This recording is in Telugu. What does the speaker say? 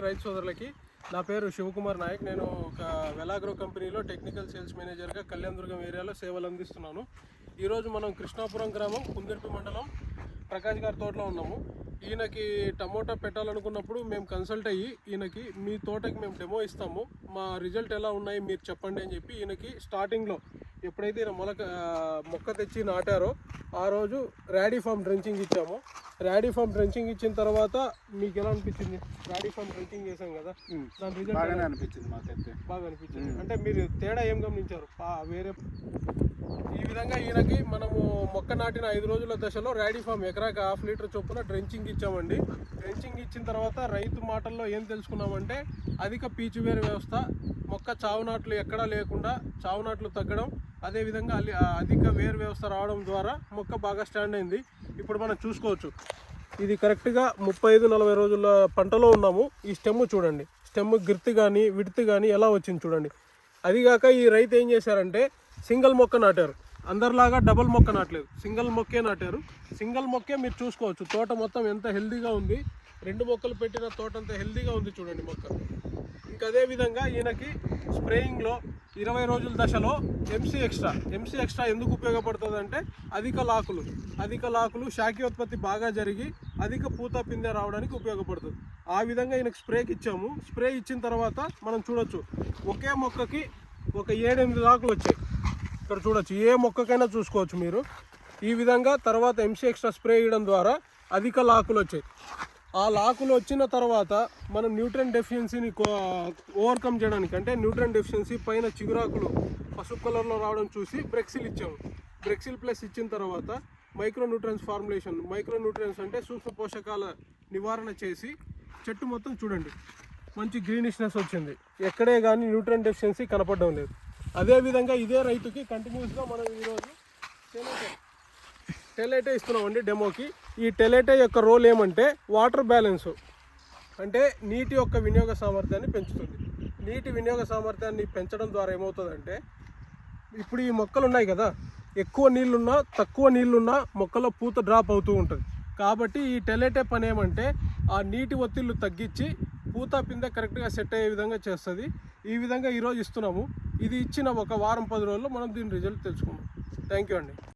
రైతు సోదరులకి. నా పేరు శివకుమార్ నాయక్. నేను ఒక వెలాగ్రో కంపెనీలో టెక్నికల్ సేల్స్ మేనేజర్గా కళ్యాణదుర్గం ఏరియాలో సేవలు అందిస్తున్నాను. ఈరోజు మనం కృష్ణాపురం గ్రామం కుందిర్పి మండలం ప్రకాష్ గారి తోటలో ఉన్నాము. ఈయనకి టమోటా పెట్టాలనుకున్నప్పుడు మేము కన్సల్ట్ అయ్యి ఈయనకి మీ తోటకి మేము డెమో ఇస్తాము. మా రిజల్ట్ ఎలా ఉన్నాయి మీరు చెప్పండి అని చెప్పి ఈయనకి స్టార్టింగ్లో ఎప్పుడైతే ఈయన మొలక మొక్క తెచ్చి నాటారో ఆ రోజు ర్యాడీ ఫామ్ డ్రెంచింగ్ ఇచ్చాము. ర్యాడీ ఫామ్ డ్రెంచింగ్ ఇచ్చిన తర్వాత మీకు ఎలా అనిపించింది? ర్యాడీ ఫామ్ డ్రెంచింగ్ చేసాం కదా. దాని రిజల్ట్ బాగానే అనిపించింది మాకైతే. బాగా అనిపించింది. అంటే మీరు తేడా ఏం గమనించారు? పా వేరే ఈ విధంగా ఈయనకి మనము మొక్క నాటిన ఐదు రోజుల దశలో ర్యాడీ ఫామ్ ఎకరాకి హాఫ్ లీటర్ చొప్పున డ్రెంచింగ్ ఇచ్చామండి. డ్రెంచింగ్ ఇచ్చిన తర్వాత రైతు మాటల్లో ఏం తెలుసుకున్నామంటే అధిక పీచువేరు వ్యవస్థ మొక్క చావునాట్లు ఎక్కడా లేకుండా చావునాట్లు తగ్గడం అదేవిధంగా అల్లి అధిక వేరు వ్యవస్థ రావడం ద్వారా మొక్క బాగా స్టాండ్ అయింది. ఇప్పుడు మనం చూసుకోవచ్చు. ఇది కరెక్ట్గా ముప్పై ఐదు నలభై రోజుల పంటలో ఉన్నాము. ఈ స్టెమ్ చూడండి. స్టెమ్ గిర్తి కానీ విడితి కానీ ఎలా వచ్చింది చూడండి. అదిగాక ఈ రైతు ఏం చేశారంటే సింగిల్ మొక్క నాటారు. అందరిలాగా డబుల్ మొక్క నాటలేదు. సింగిల్ మొక్కే నాటారు. సింగిల్ మొక్కే మీరు చూసుకోవచ్చు. తోట మొత్తం ఎంత హెల్దీగా ఉంది. రెండు మొక్కలు పెట్టిన తోట అంత హెల్దీగా ఉంది చూడండి మొక్క. ఇంకా అదే విధంగా ఈయనకి స్ప్రేయింగ్లో ఇరవై రోజుల దశలో ఎంసీ ఎక్స్ట్రా ఎంసీ ఎక్స్ట్రా ఎందుకు ఉపయోగపడుతుంది అంటే అధిక లాకులు అధిక లాకులు శాఖీయోత్పత్తి బాగా జరిగి అధిక పూత పిందె రావడానికి ఉపయోగపడుతుంది. ఆ విధంగా ఈయనకు స్ప్రేకి ఇచ్చాము. స్ప్రే ఇచ్చిన తర్వాత మనం చూడొచ్చు. ఒకే మొక్కకి ఒక ఏడెనిమిది లాకులు వచ్చాయి. ఇక్కడ చూడొచ్చు. ఏ మొక్కకైనా చూసుకోవచ్చు మీరు. ఈ విధంగా తర్వాత ఎంసీ ఎక్స్ట్రా స్ప్రే వేయడం ద్వారా అధిక లాకులు వచ్చాయి. ఆ లాకులు వచ్చిన తర్వాత మనం న్యూట్రన్ డెఫిషియన్సీని ఓవర్కమ్ చేయడానికి అంటే న్యూట్రన్ డెఫిషియన్సీ పైన చిగురాకులు పసుపు కలర్లో రావడం చూసి బ్రెక్సిల్ ఇచ్చాము. బ్రెక్సిల్ ప్లస్ ఇచ్చిన తర్వాత micro nutrients formulation micro nutrients అంటే సూక్ష్మ పోషకాల నివారణ చేసి చెట్టు మొత్తం చూడండి. మంచి గ్రీనిష్నెస్ వచ్చింది. ఎక్కడే కానీ న్యూట్రన్ డెఫిషియన్సీ కనపడడం లేదు. అదేవిధంగా ఇదే రైతుకి కంటిన్యూస్గా మనం ఈరోజు టెలేటే టెలైటే ఇస్తున్నామండి డెమోకి. ఈ టెలేటే యొక్క రోల్ ఏమంటే వాటర్ బ్యాలెన్స్. అంటే నీటి యొక్క వినియోగ సామర్థ్యాన్ని పెంచుతుంది. నీటి వినియోగ సామర్థ్యాన్ని పెంచడం ద్వారా ఏమవుతుందంటే ఇప్పుడు ఈ మొక్కలు ఉన్నాయి కదా ఎక్కువ నీళ్ళున్నా తక్కువ నీళ్ళున్నా మొక్కలో పూత డ్రాప్ అవుతూ ఉంటుంది. కాబట్టి ఈ టెలేటే పని ఏమంటే ఆ నీటి ఒత్తిళ్ళు తగ్గించి పూత పిందె కరెక్ట్గా సెట్ అయ్యే విధంగా చేస్తుంది. ఈ విధంగా ఈరోజు ఇస్తున్నాము. ఇది ఇచ్చిన ఒక వారం పది రోజుల్లో మనం దీని రిజల్ట్ తెలుసుకున్నాం థ్యాంక్ యూ అండి.